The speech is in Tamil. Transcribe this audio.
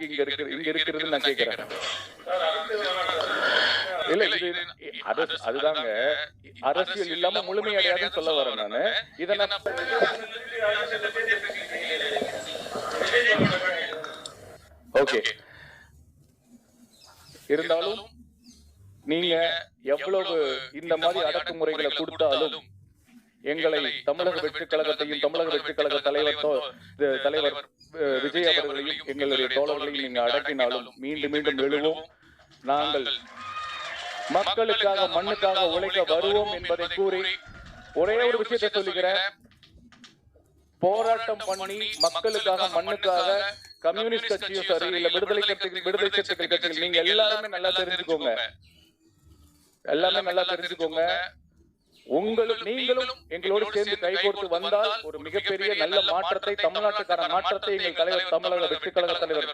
இங்க இருக்கு இங்க இருக்கிறது நான் கேக்குறேன் இல்ல இது அது அதுதாங்க. அரசியல் இல்லாம முழுமையடையாதுன்னு சொல்ல வரேன் நானு. இதை நான் ஓகே. இருந்தாலும் நீங்க எவ்வளவு இந்த மாதிரி அடக்குமுறைகளை கொடுத்தாலும் எங்களை தமிழக வெற்றி கழகத்தையும் தமிழக வெற்றி கழக தலைவர் தலைவர் விஜய் அவர்களையும் எங்களுடைய தோழர்களையும் நீங்க அடக்கினாலும் மீண்டும் மீண்டும் எழுவோம். நாங்கள் மக்களுக்காக மண்ணுக்காக உழைக்க வருவோம் என்பதை கூறி ஒரே ஒரு விஷயத்தை சொல்லுகிறேன் போராட்டம் பண்ணி மக்களுக்காக மண்ணுக்காக கம்யூனிஸ்ட் கட்சியும் சரி இல்ல விடுதலை கட்சிகள் விடுதலை சிறுத்தைகள் கட்சிகள் நீங்க எல்லாருமே நல்லா தெரிஞ்சுக்கோங்க. எல்லாமே நல்லா தெரிஞ்சுக்கோங்க. உங்களுக்கு நீங்களும் எங்களோடு சேர்ந்து கைகோர்த்து வந்தால் ஒரு மிகப்பெரிய நல்ல மாற்றத்தை தமிழ்நாட்டுக்கான மாற்றத்தை எங்கள் தலைவர் தமிழக வெற்றி கழக தலைவர்